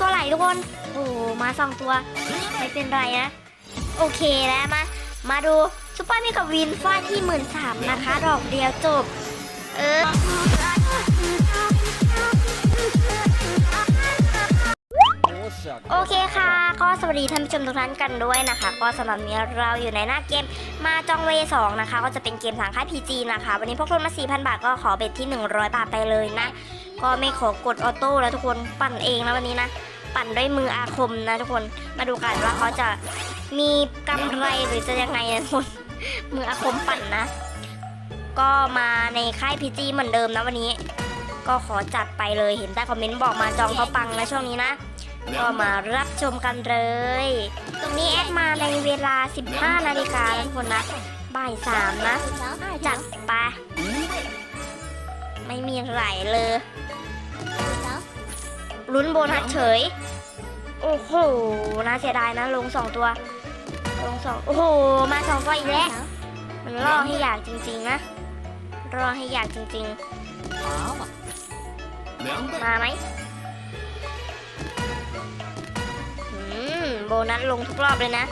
ตัวไหลทุกคน โอ้มาสองตัว ไม่เป็นไรนะ โอเคแล้วมา มาดูซุปเปอร์มีกับวินฟาดที่หมื่นสามนะคะ ดอกเดียวจบ เออโอเคค่ะ ก็สวัสดีท่านผู้ชมทุกท่านกันด้วยนะคะ ก็สำหรับนี้เราอยู่ในหน้าเกมมาจองเวสองนะคะ ก็จะเป็นเกมทางค่าย PG นะคะ วันนี้พวกทุนมา 4,000 บาทก็ขอเบ็ดที่ 100 บาทไปเลยนะ ก็ไม่ขอกดออโต้แล้วทุกคนปั่นเองนะวันนี้นะ ปั่นด้วยมืออาคมนะทุกคนมาดูกันว่าเขาจะมีกำไรหรือจะยังไงนะทุกคนมืออาคมปั่นนะ ก็มาในค่าย PG เหมือนเดิมนะวันนี้ ก็ขอจัดไปเลยเห็นใต้คอมเมนต์บอกมาจองเขาปังนะช่วงนี้นะก็มารับชมกันเลย ตรงนี้แอดมาในเวลา 15 นาฬิกาทุกคนนะบ่ายสามนะ จัดไป ไม่มีไหลเลยลุ้นโบนัสเฉย โอ้โห น่าเสียดายนะ ลงสองตัว ลงสองโอ้โห มาสองตัวอีกแล้ว มันล่อให้อยากจริง ๆ นะล่อให้อยากจริง ๆ มาไหมโบนัสลงทุกรอบเลยนะ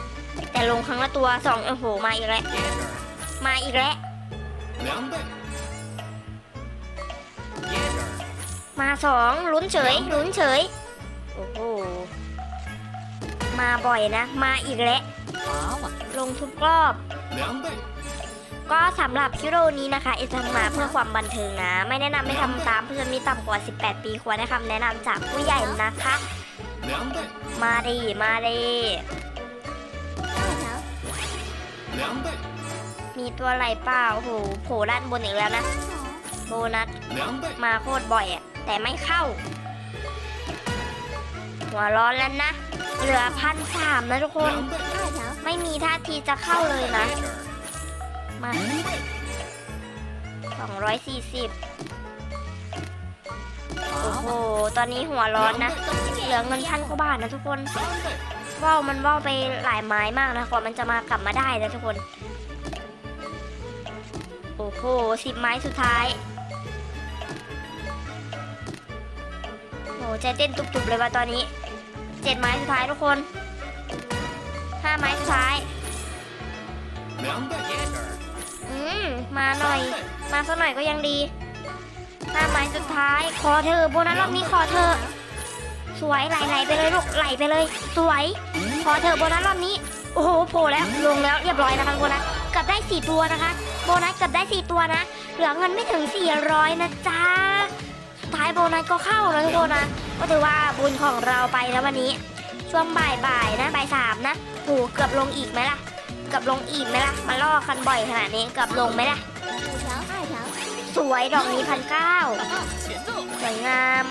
แต่ลงครั้งละตัวสองโอ้โห มาอีกแล้ว มาอีกแล้ว มาสองลุ้นเฉยลุ้นเฉย โอ้โห มาบ่อยนะ มาอีกแล้ว ลงทุกรอบ ก็สำหรับคิโรนี้นะคะ เอทำมาเพื่อความบันเทิงนะ ไม่แนะนำให้ทำตามเพื่อนมีต่ำกว่า 18 ปีควรได้คำแนะนำจากผู้ใหญ่นะคะ มาดีมาดีมีตัวอะไรเปล่าโอ้โหโผล่ด้านบนอีกแล้วนะ โบนัส มาโคตรบ่อยอะ แต่ไม่เข้า หัวร้อนแล้วนะ เหลือพันสามนะทุกคน ไม่มีท่าทีจะเข้าเลยนะ มาสองร้อยสี่สิบโอ้โห ตอนนี้หัวร้อนนะ เหลือเงินพันกว่าบาทนะทุกคนว่าวมันว่าวไปหลายไม้มากนะกว่ามันจะมากลับมาได้นะทุกคน โอ้โหสิบไม้สุดท้าย โหใจเต้นตุบๆเลยว่าตอนนี้เจ็ดไม้สุดท้ายทุกคนห้าไม้สุดท้ายอืมมาหน่อย มาสักหน่อยก็ยังดีห้าไม้สุดท้าย ขอเธอโบนัสรอบนี้ขอเธอ สวยไหลๆไปเลยลูกไหลไปเลย สวย ขอเธอโบนัสรอบนี้โอ้โหโผล่แล้วลงแล้วเรียบร้อยนะคะโบนัสกลับได้สี่ตัวนะคะ โบนัสกลับได้สี่ตัวนะ เหลือเงินไม่ถึงสี่ร้อยนะจ๊ะ ท้ายโบนัสก็เข้านะทุกคนนะ ก็ถือว่าบุญของเราไปแล้ววันนี้ ช่วงบ่ายบ่ายนะบ่ายสามนะโหเกือบลงอีกไหมล่ะ เกือบลงอีกไหมล่ะ มาล่อคันบ่อยขนาดนี้เกือบลงไหมล่ะ สวยดอกนี้พันเก้าสวยงาม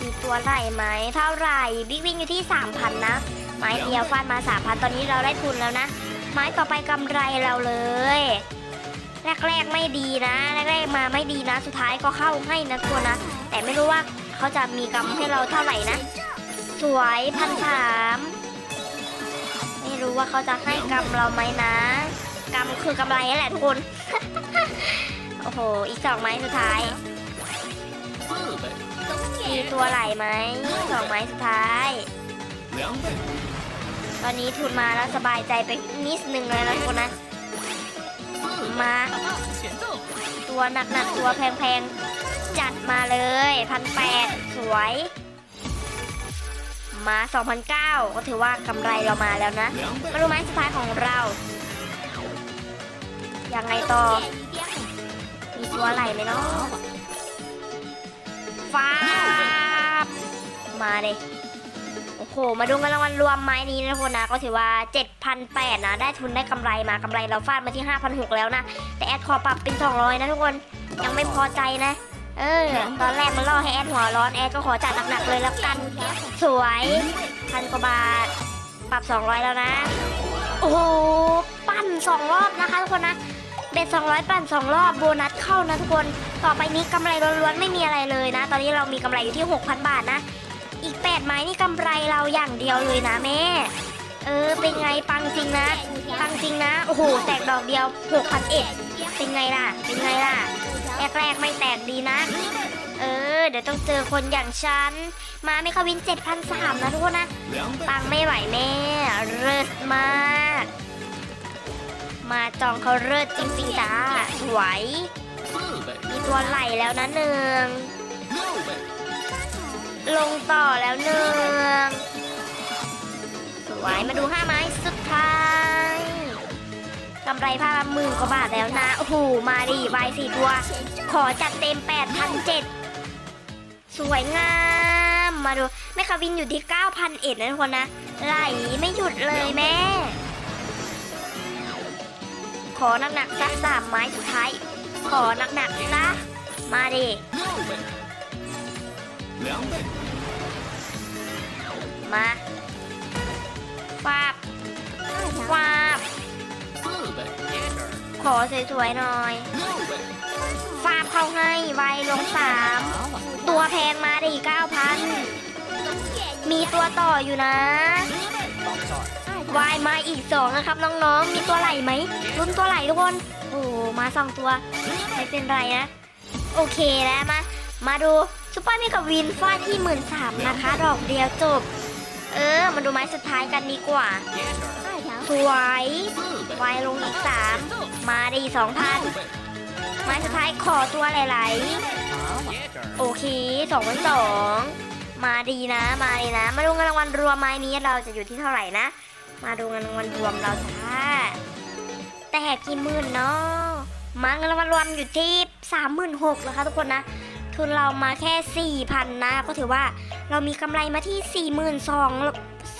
มีตัวไหนไหมเท่าไหร่บิ๊กวิ่งอยู่ที่สามพันนะ ไม้เดียวฟาดมาสามพันตอนนี้เราได้ทุนแล้วนะ ไม้ต่อไปกำไรเราเลย แรกๆไม่ดีนะแรกๆมาไม่ดีนะ สุดท้ายก็เข้าให้นะตัวนะ แต่ไม่รู้ว่าเขาจะมีกำให้เราเท่าไหร่นะ สวยพันสามไม่รู้ว่าเขาจะให้กำเราไหมนะกำคือกำไรแหละทุกคนโอ้โห อีกสองไม้สุดท้ายมีตัวไหลไหมสองไม้สุดท้าย ตอนนี้ทุนมาแล้วสบายใจไปนิดนึงเลยนะทุกคนนะ มา ตัวหนักๆตัวแพงๆ จัดมาเลยพันแปดสวย มา 2,009 ก็ถือว่ากำไรเรามาแล้วนะ มาดูไม้สุดท้ายของเรา ยังไงต่อ มีตัวอะไรไหมเนาะฟ้ามาเลย ห มาดูเงินรางวัลรวมไม้นี้นะทุกคนนะ ก็ถือว่า 7,800นะ ได้ทุนได้กำไรมากำไรเราฟาดมาที่ 5,600 แล้วนะ แต่แอดขอปรับเป็น 200 นะทุกคน ยังไม่พอใจนะ เออ ตอนแรกมันล่อให้แอดหัวร้อน แอดก็ขอจัดหนักๆเลยแล้วกัน สวยพันกว่าบาท ปรับ 200 แล้วนะ โอ้โห ปั้น 2 รอบนะคะทุกคนนะเบ็ด200 ปั่น 2 รอบโบนัสเข้านะทุกคน ต่อไปนี้กำไรล้วนๆไม่มีอะไรเลยนะ ตอนนี้เรามีกำไรอยู่ที่ 6,000 บาทนะ อีกแปดไม้นี่กำไรเราอย่างเดียวเลยนะแม่ เออ เป็นไงปังจริงนะ ปังจริงนะ โอ้โห แตกดอกเดียวหกพันเอ็ดเป็นไงล่ะ เป็นไงล่ะ แรกแรกไม่แตกดีนะ เออ เดี๋ยวต้องเจอคนอย่างฉัน มาไม่ควินเจ็ดพันสามนะทุกคนนะ ปังไม่ไหวแม่ เลิศมาก มาจองเขาเลิศจริงๆจ้าสวย มีตัวไหลแล้วนะหนึ่ง ลงต่อแล้วหนึ่งสวยมาดูห้าไม้สุดท้ายกำไรผ้าหมือกว่าบาทแล้วนะ โอ้โห มาดีวายสี่ตัว ขอจัดเต็มแปดพันเจ็ดสวยงาม มาดู แม่คาวินอยู่ที่เก้าพันเอ็ดนะทุกคนนะ ไหลไม่หยุดเลยแม่ ขอหนักๆสักสามไม้สุดท้าย ขอหนักๆนะ มาดิ มาฟาบฟาบขอสวยๆหน่อยฟาบเขาให้ไวลงสามตัวแพงมาด้อีกเก้าพันมีตัวต่ออยู่นะวายมาอีกสองนะครับน้องๆ มีตัวไหลไหมลุ้นตัวไหลทุกคน โอ้มาสองตัว ไม่เป็นไรนะ โอเคแล้วมา มาดู ซูเปอร์นี่กับวินฟาดที่หมื่นสามนะคะ ดอกเดียวจบ เออ มาดูไม้สุดท้ายกันดีกว่า สวยวายลงอีกสามมาดีสองพันไม้สุดท้ายขอตัวหลายๆ โอเคสองพันสองมาดีนะ มาดีนะ มาดูเงินรางวัลรวมไม้นี้เราจะอยู่ที่เท่าไหร่นะ มาดูเงินรางวัลรวมเราจ้าแต่กี่หมื่นเนาะมาเงินรางวัลรวมอยู่ที่สามหมื่นหกนะคะทุกคนนะ ทุนเรามาแค่สี่พันนะ ก็ถือว่าเรามีกำไรมาที่สี่หมื่นสอง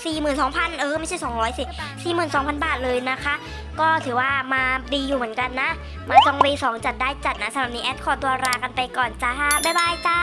สี่หมื่นสองพันเออ ไม่ใช่สองร้อยสิสี่หมื่นสองพันบาทเลยนะคะ ก็ถือว่ามาดีอยู่เหมือนกันนะ มาจองเบสองจัดได้จัดนะสำหรับนี้แอดขอตัวลากันไปก่อนจ้าบ๊ายบายจ้า